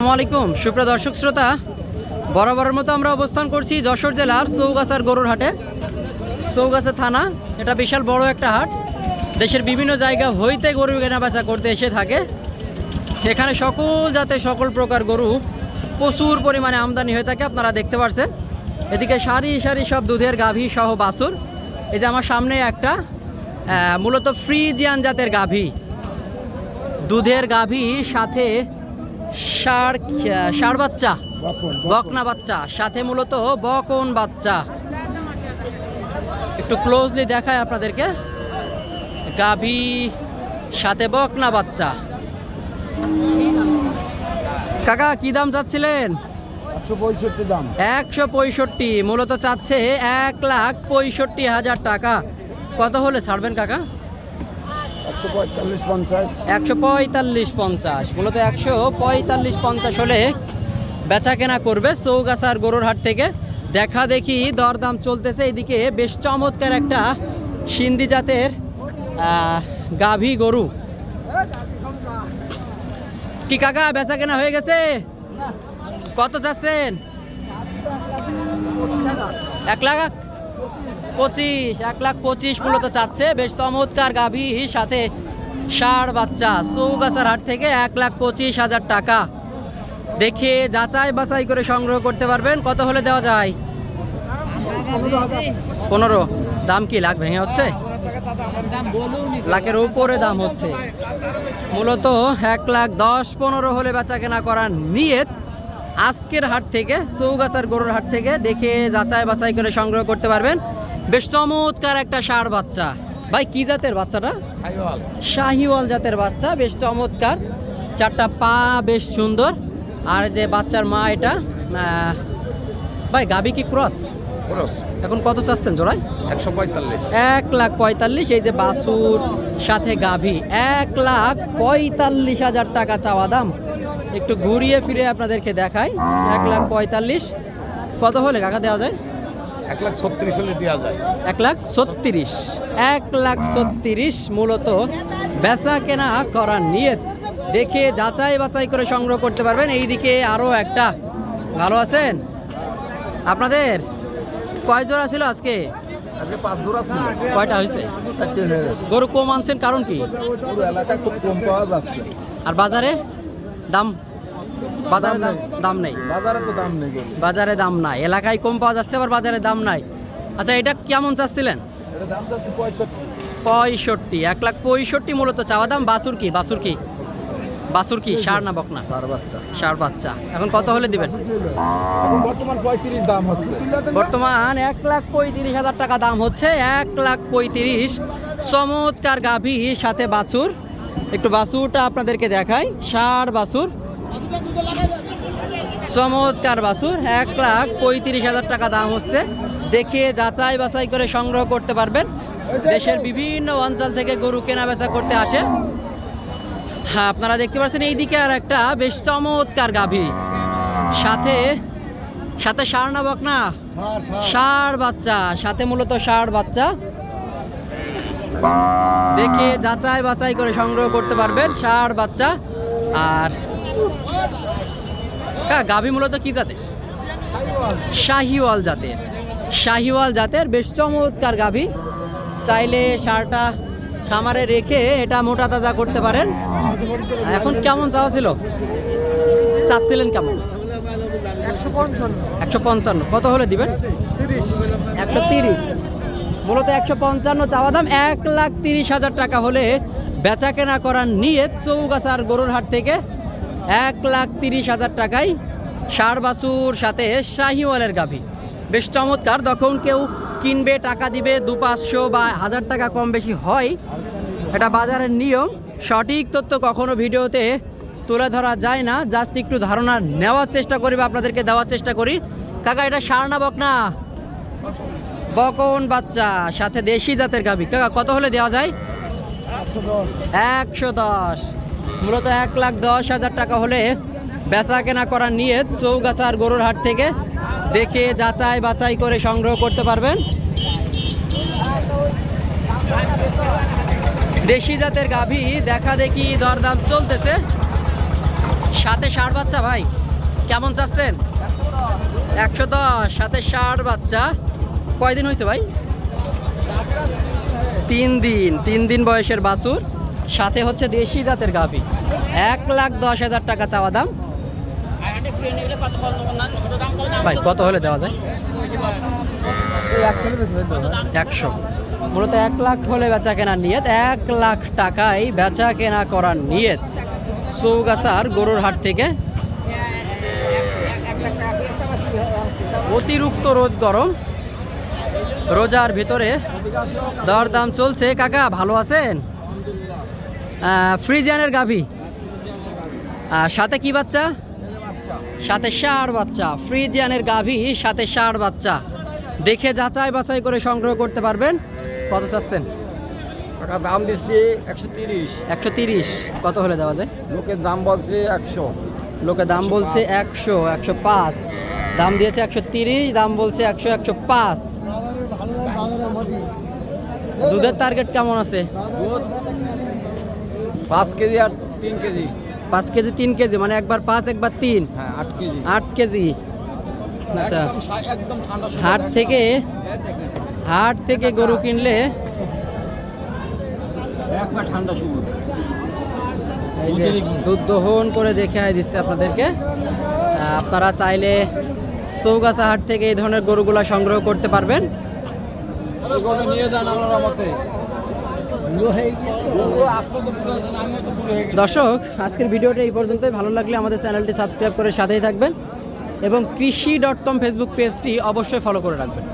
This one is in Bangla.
আসসালামু আলাইকুম, সুপ্রিয় দর্শক শ্রোতা। বরাবরের মতো আমরা অবস্থান করছি যশোর জেলার চৌগাছার গরুর হাটে। চৌগাছা থানা, এটা বিশাল বড় একটা হাট। দেশের বিভিন্ন জায়গা হইতে গরু কেনাবেচা করতে এসে থাকে। এখানে সকল জাতে সকল প্রকার গরু প্রচুর পরিমাণে আমদানি হয়ে থাকে, আপনারা দেখতে পাচ্ছেন এদিকে সারি সারি সব দুধের গাভী সহ বাছুর। এই যে আমার সামনে একটা মূলত ফ্রিজিয়ান জাতের গাভী। দুধের গাভী সাথে ষাঁড় ষাঁড় বাচ্চা বকনা বাচ্চা সাথে মূলত বকন বাচ্চা। একটু ক্লোজলি দেখায় আপনাদেরকে। গাভী সাথে বকনা বাচ্চা। কাকা কি দাম চাচ্ছিলেন? একশো পঁয়ষট্টি দাম। একশো পঁয়ষট্টি মূলত চাচ্ছে এক লাখ পঁয়ষট্টি হাজার টাকা। কত হলে ছাড়বেন কাকা? একশো পঁয়তাল্লিশ পঞ্চাশ। মূলত একশো পঁয়তাল্লিশ পঞ্চাশ হলে বেচা কেনা করবে চৌগাছার গরুর হাট থেকে। দেখা দেখি দরদাম চলতেছে, এদিকে বেশ চমৎকার একটা সিন্ধি জাতের গাভী গরু। কি কাকা, বেচা কেনা হয়ে গেছে? কত চাচ্ছেন? এক লাখ পঁচিশ, এক লাখ পঁচিশ মূলত চাচ্ছে। বেশ চমৎকার গাভী সাথে ষাঁড় বাচ্চা। চৌগাছার হাট থেকে এক লাখ পঁচিশ হাজার টাকা। দেখে যাচাই বাছাই করে সংগ্রহ করতে পারবেন। কত হলে দেওয়া যায়? পনেরো। দাম কি লাখ ভেঙে হচ্ছে? লাখের উপরে দাম হচ্ছে। মূলত এক লাখ দশ, পনেরো হলে বেচা কেনা করার নিয়ত। আজকের হাট থেকে চৌগাছার গরুর হাট থেকে দেখে যাচাই বাছাই করে সংগ্রহ করতে পারবেন। বেশ চমৎকার একটা ষাঁড় বাচ্চা। ভাই কি জাতের বাচ্চাটা? শাহিওয়াল। জাতের বাচ্চা বেশ চমৎকার। চারটা পা বেশ সুন্দর। আর যে বাচ্চার মা এটা ভাই গাবি কি ক্রস? এখন কত চাচ্ছেন জোড়ায়? একশো পঁয়তাল্লিশ। এক লাখ পঁয়তাল্লিশ এই যে বাসুর সাথে গাভী। এক লাখ পঁয়তাল্লিশ হাজার টাকা চাওয়া দাম। একটু ঘুরিয়ে ফিরে আপনাদেরকে দেখাই। এক লাখ পঁয়তাল্লিশ। কত হলে কাকা দেওয়া যায়? এক লাখ ছত্রিশ হলে দেওয়া যায়। এক লাখ ছত্রিশ। এক লাখ ছত্রিশ মূলত বেচা কেনা করার নিয়ত। দেখে যাচাই বাছাই করে সংগ্রহ করতে পারবেন। এইদিকে আরও একটা। ভালো আছেন? আপনাদের? কয় জোড়া ছিল আজকে? আজকে পাঁচ জোড়া ছিল। কয়টা হয়েছে? হয়ে গরু কম আনছেন কারণ কি? পুরো খুব কম পাওয়া যাচ্ছে। আর বাজারে দাম? বাজারে দাম নেই। বাজারে তো দাম নেই বাজারে দাম নাই। এলাকায় কম পাওয়া যাচ্ছে আবার বাজারে দাম নাই। আচ্ছা এটা কেমন চাচ্ছিলেন? পঁয়ষট্টি। এক লাখ পঁয়ষট্টি মূলত চাওয়া দাম। বাসুর কি? বাসুর কি? বাসুর কি? সার না বকনা? বারো বাচ্চা। সার বাচ্চা। এখন কত হলে দিবেন? বর্তমান পঁয়ত্রিশ দাম হচ্ছে। বর্তমান এক লাখ পঁয়ত্রিশ হাজার টাকা দাম হচ্ছে। এক লাখ পঁয়ত্রিশ। চমৎকার গাভী সাথে বাছুর। একটু বাছুরটা আপনাদেরকে দেখাই। সার বাছুর। চমৎকার বাছুর এক লাখ পঁয়ত্রিশ হাজার টাকা দাম হচ্ছে। দেখে যাচাই বাছাই করে সংগ্রহ করতে পারবেন। দেশের বিভিন্ন অঞ্চল থেকে গরু কেনা বেচা করতে আসে। হ্যাঁ আপনারা দেখতে পাচ্ছেন এইদিকে আর একটা বেশ চমৎকার গাভী। সাথে সাথে ষাঁড় না বকনা? ষাঁড় বাচ্চা সাথে মূলত ষাঁড় বাচ্চা। দেখে যাচাই বাছাই করে সংগ্রহ করতে পারবেন ষাঁড় বাচ্চা। আর গাভী মূলত কি জাতের? শাহিওয়াল জাতের। শাহিওয়াল জাতের, বেশ চমৎকার গাভী। চাইলে সারটা খামারে রেখে এটা মোটা তাজা করতে পারেন। এখন কেমন চাওয়া ছিল? চাচ্ছিলেন কেমন? একশো পঞ্চান্ন। কত হলে দিবেন? একশো তিরিশ। মূলত একশো পঞ্চান্ন চাওয়া দাম। এক লাখ তিরিশ হাজার টাকা হলে বেচা কেনা করার নিয়ত চৌগাছার গরুর হাট থেকে এক লাখ তিরিশ হাজার টাকায় ষাড় বাছুর সাথে শাহিওয়ালের গাভী। বেশ চমৎকার তখন কেউ কিনবে, টাকা দিবে, দু পাঁচশো বা হাজার টাকা কম বেশি হয়, এটা বাজারের নিয়ম। সঠিক তথ্য কখনো ভিডিওতে তুলে ধরা যায় না, জাস্ট একটু ধারণা নেওয়ার চেষ্টা করি বা আপনাদেরকে দেওয়ার চেষ্টা করি। কাকা, এটা সার না বকনা বকন বাচ্চা, সাথে দেশি জাতের গাভী। কাকা, কত হলে দেওয়া যায়? একশো দশ। মূলত এক লাখ দশ হাজার টাকা হলে বেচা কেনা করার নিয়ে চৌগাছার গরুর হাট থেকে দেখে যাচাই বাছাই করে সংগ্রহ করতে পারবেন। দেশি জাতের গাভী দেখা দেখি দরদাম চলতেছে। সাথে ষাট বাচ্চা ভাই, কেমন চাচ্ছেন? একশো দশ, সাথে ষাট বাচ্চা। কয়দিন হয়েছে ভাই? তিন দিন তিন দিন বয়সের বাছুর, সাথে হচ্ছে দেশি জাতের গাভী। এক লাখ দশ হাজার টাকা চাওয়া দাম। ভাই, কত হলে দেওয়া যায়? একশো। মূলত এক লাখ হলে বেচা কেনার নিয়ত, এক লাখ টাকায় বেচা কেনা করার নিয়ত। চৌগাছার গরুর হাট থেকে অতিরিক্ত রোদ গরম। রোজার ভিতরে দরদাম চলছে। কাকা ভালো আছেন? ফ্রিজিয়ানের গাভী। আর সাথে কি বাচ্চা? সাথে ষাঁড় বাচ্চা। ফ্রিজিয়ানের গাভী সাথে ষাঁড় বাচ্চা। দেখে যাচাই বাছাই করে সংগ্রহ করতে পারবেন। কত চাচ্ছেন? টাকা দাম দিচ্ছি একশো তিরিশ। একশো তিরিশ। কত হলে দেওয়া যায়? লোকের দাম বলছে একশো। লোকে দাম বলছে একশো একশো পাঁচ। দাম দিয়েছে একশো তিরিশ দাম বলছে একশো একশো পাঁচ। দুধের টার্গেট কেমন আছে? দুধ পাঁচ কেজি আর তিন কেজি। পাঁচ কেজি তিন কেজি মানে একবার পাঁচ একবার তিন? হ্যাঁ আট কেজি। আট কেজি। আচ্ছা। হাট থেকে হাট থেকে গরু কিনলে একবার ঠান্ডা শুরু এই যে দুধ দহন করে দেখে দিচ্ছে আপনাদেরকে। আপনারা চাইলে চৌগাছা হাট থেকে এই ধরনের গরুগুলা সংগ্রহ করতে পারবেন। নিয়ে যান আমাকে। দর্শক, আজকের ভিডিওটা এই পর্যন্তই। ভালো লাগলে আমাদের চ্যানেলটি সাবস্ক্রাইব করে সাথেই থাকবেন এবং কৃষি ডট কম ফেসবুক পেজটি অবশ্যই ফলো করে রাখবেন।